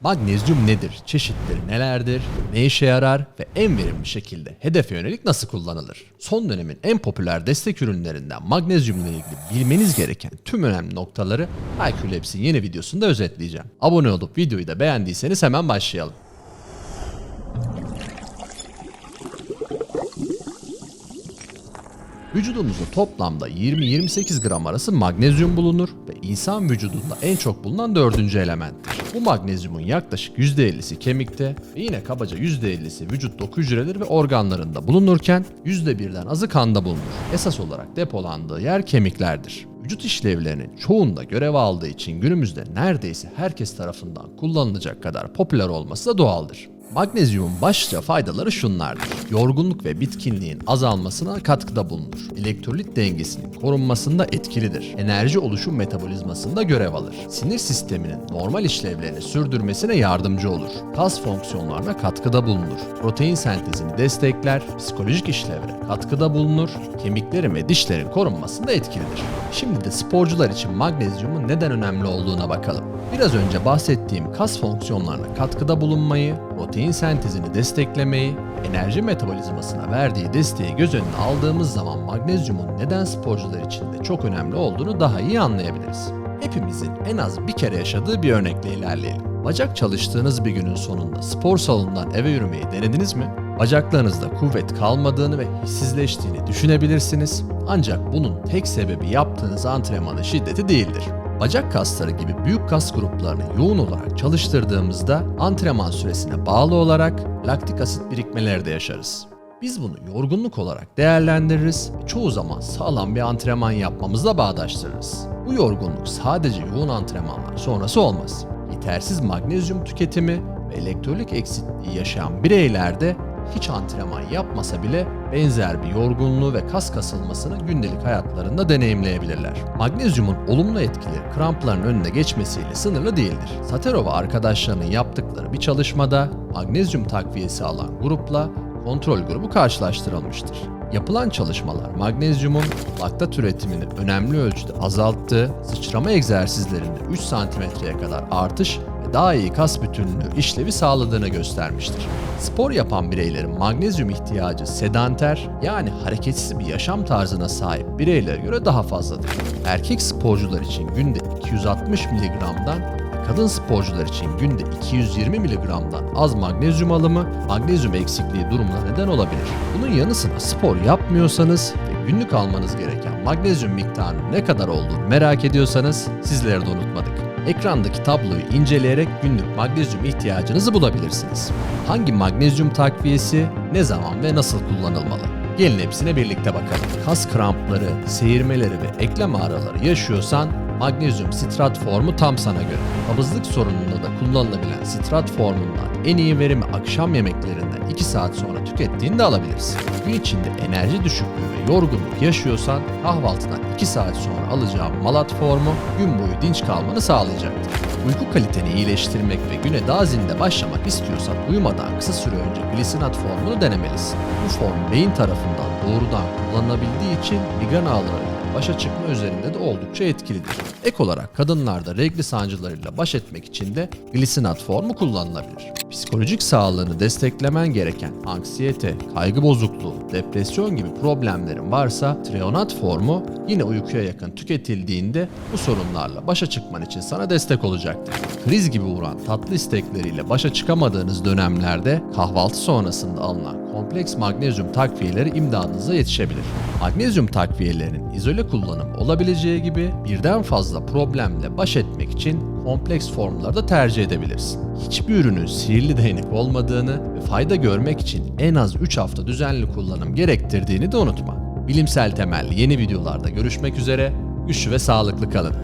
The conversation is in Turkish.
Magnezyum nedir? Çeşitleri nelerdir? Ne işe yarar? Ve en verimli şekilde hedefe yönelik nasıl kullanılır? Son dönemin en popüler destek ürünlerinden magnezyumla ilgili bilmeniz gereken tüm önemli noktaları IQ Labs'in yeni videosunda özetleyeceğim. Abone olup videoyu da beğendiyseniz hemen başlayalım. Vücudumuzda toplamda 20-28 gram arası magnezyum bulunur ve insan vücudunda en çok bulunan dördüncü elementtir. Bu magnezyumun yaklaşık %50'si kemikte yine kabaca %50'si vücut doku ve organlarında bulunurken %1'den azı kanda bulunur. Esas olarak depolandığı yer kemiklerdir. Vücut işlevlerinin çoğunda görev aldığı için günümüzde neredeyse herkes tarafından kullanılacak kadar popüler olması da doğaldır. Magnezyumun başlıca faydaları şunlardır. Yorgunluk ve bitkinliğin azalmasına katkıda bulunur. Elektrolit dengesinin korunmasında etkilidir. Enerji oluşum metabolizmasında görev alır. Sinir sisteminin normal işlevlerini sürdürmesine yardımcı olur. Kas fonksiyonlarına katkıda bulunur. Protein sentezini destekler, psikolojik işlevlere katkıda bulunur, kemiklerin ve dişlerin korunmasında etkilidir. Şimdi de sporcular için magnezyumun neden önemli olduğuna bakalım. Biraz önce bahsettiğim kas fonksiyonlarına katkıda bulunmayı, protein sentezini desteklemeyi, enerji metabolizmasına verdiği desteği göz önüne aldığımız zaman magnezyumun neden sporcular için de çok önemli olduğunu daha iyi anlayabiliriz. Hepimizin en az bir kere yaşadığı bir örnekle ilerleyelim. Bacak çalıştığınız bir günün sonunda spor salonundan eve yürümeyi denediniz mi? Bacaklarınızda kuvvet kalmadığını ve hissizleştiğini düşünebilirsiniz. Ancak bunun tek sebebi yaptığınız antrenmanın şiddeti değildir. Bacak kasları gibi büyük kas gruplarını yoğun olarak çalıştırdığımızda antrenman süresine bağlı olarak laktik asit birikmeleri de yaşarız. Biz bunu yorgunluk olarak değerlendiririz ve çoğu zaman sağlam bir antrenman yapmamızla bağdaştırırız. Bu yorgunluk sadece yoğun antrenmanlar sonrası olmaz. Yetersiz magnezyum tüketimi ve elektrolit eksikliği yaşayan bireylerde hiç antrenman yapmasa bile benzer bir yorgunluğu ve kas kasılmasını gündelik hayatlarında deneyimleyebilirler. Magnezyumun olumlu etkileri krampların önüne geçmesiyle sınırlı değildir. Satero ve arkadaşlarının yaptıkları bir çalışmada magnezyum takviyesi alan grupla kontrol grubu karşılaştırılmıştır. Yapılan çalışmalar magnezyumun laktat üretimini önemli ölçüde azalttığı, sıçrama egzersizlerinde 3 santimetreye kadar artış daha iyi kas bütünlüğü işlevi sağladığını göstermiştir. Spor yapan bireylerin magnezyum ihtiyacı sedanter yani hareketsiz bir yaşam tarzına sahip bireylere göre daha fazladır. Erkek sporcular için günde 260 mg'dan Kadın sporcular için günde 220 mg'dan az magnezyum alımı magnezyum eksikliği durumuna neden olabilir. Bunun yanı sıra spor yapmıyorsanız ve günlük almanız gereken magnezyum miktarının ne kadar olduğunu merak ediyorsanız sizlere de unutmadık. Ekrandaki tabloyu inceleyerek günlük magnezyum ihtiyacınızı bulabilirsiniz. Hangi magnezyum takviyesi ne zaman ve nasıl kullanılmalı? Gelin hepsine birlikte bakalım. Kas krampları, seyirmeleri ve eklem ağrıları yaşıyorsan magnezyum sitrat formu tam sana göre. Kabızlık sorununda da kullanılabilen sitrat formundan en iyi verimi akşam yemeklerinden 2 saat sonra tükettiğinde alabilirsin. Gün içinde enerji düşüklüğü ve yorgunluk yaşıyorsan kahvaltıdan 2 saat sonra alacağın malat formu gün boyu dinç kalmanı sağlayacaktır. Uyku kaliteni iyileştirmek ve güne daha zinde başlamak istiyorsan uyumadan kısa süre önce glisinat formunu denemelisin. Bu form beyin tarafından doğrudan kullanılabildiği için migren ağrılarıyla başa çıkma üzerinde de oldukça etkilidir. Ek olarak kadınlarda regli sancılarıyla baş etmek için de glisinat formu kullanılabilir. Psikolojik sağlığını desteklemen gereken anksiyete, kaygı bozukluğu, depresyon gibi problemlerin varsa treonat formu yine uykuya yakın tüketildiğinde bu sorunlarla başa çıkman için sana destek olacaktır. Kriz gibi vuran tatlı istekleriyle başa çıkamadığınız dönemlerde kahvaltı sonrasında alınan kompleks magnezyum takviyeleri imdadınıza yetişebilir. Magnezyum takviyelerinin izole kullanım olabileceği gibi birden fazla problemle baş etmek için kompleks formları da tercih edebilirsin. Hiçbir ürünün sihirli değnek olmadığını ve fayda görmek için en az 3 hafta düzenli kullanım gerektirdiğini de unutma. Bilimsel temelli yeni videolarda görüşmek üzere, güçlü ve sağlıklı kalın.